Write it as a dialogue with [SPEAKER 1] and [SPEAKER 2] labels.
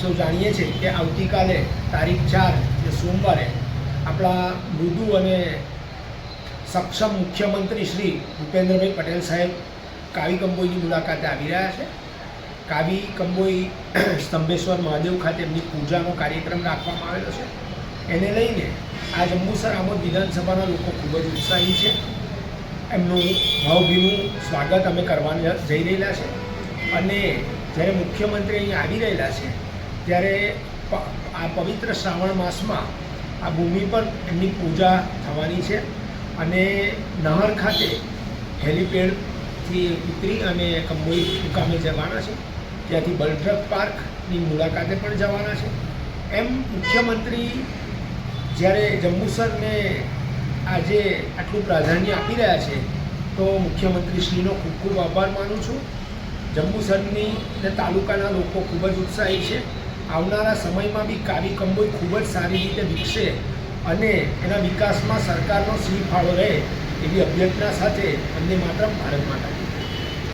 [SPEAKER 1] સૌ જાણીએ છીએ કે આવતીકાલે તારીખ ચાર, જે સોમવારે આપણા મૃદુ અને સક્ષમ મુખ્યમંત્રી શ્રી ભૂપેન્દ્રભાઈ પટેલ સાહેબ કાવી કંબોઈની મુલાકાતે આવી રહ્યા છે. કાવી કંબોઈ સ્તંભેશ્વર મહાદેવ ખાતે એમની પૂજાનો કાર્યક્રમ રાખવામાં આવેલો છે. એને લઈને આ જંબુસર આમોદ વિધાનસભાના લોકો ખૂબ જ ઉત્સાહી છે. એમનું ભાવભીનું સ્વાગત અમે કરવા જઈ રહેલા છે. અને જ્યારે મુખ્યમંત્રી અહીં આવી રહેલા છે ત્યારે આ પવિત્ર શ્રાવણ માસમાં આ ભૂમિ પર એમની પૂજા થવાની છે અને નહર ખાતે હેલિપેડથી ઉતરી અને કંબોઈ મુકામે જવાના છે. ત્યાંથી બલટ્રક પાર્કની મુલાકાતે પણ જવાના છે. એમ મુખ્યમંત્રી જ્યારે જંબુસરને આજે આટલું પ્રાધાન્ય આપી રહ્યા છે, તો મુખ્યમંત્રીશ્રીનો ખૂબ ખૂબ આભાર માનું છું. જંબુસરની ને તાલુકાના લોકો ખૂબ જ ઉત્સાહી છે. આવનારા સમયમાં બી કાવી કંબોઈ ખૂબ જ સારી રીતે વિકસે અને એના વિકાસમાં સરકારનો સિંહ ફાળો રહે એવી અભ્યર્થના સાથે અમને માત્ર ભારત માતા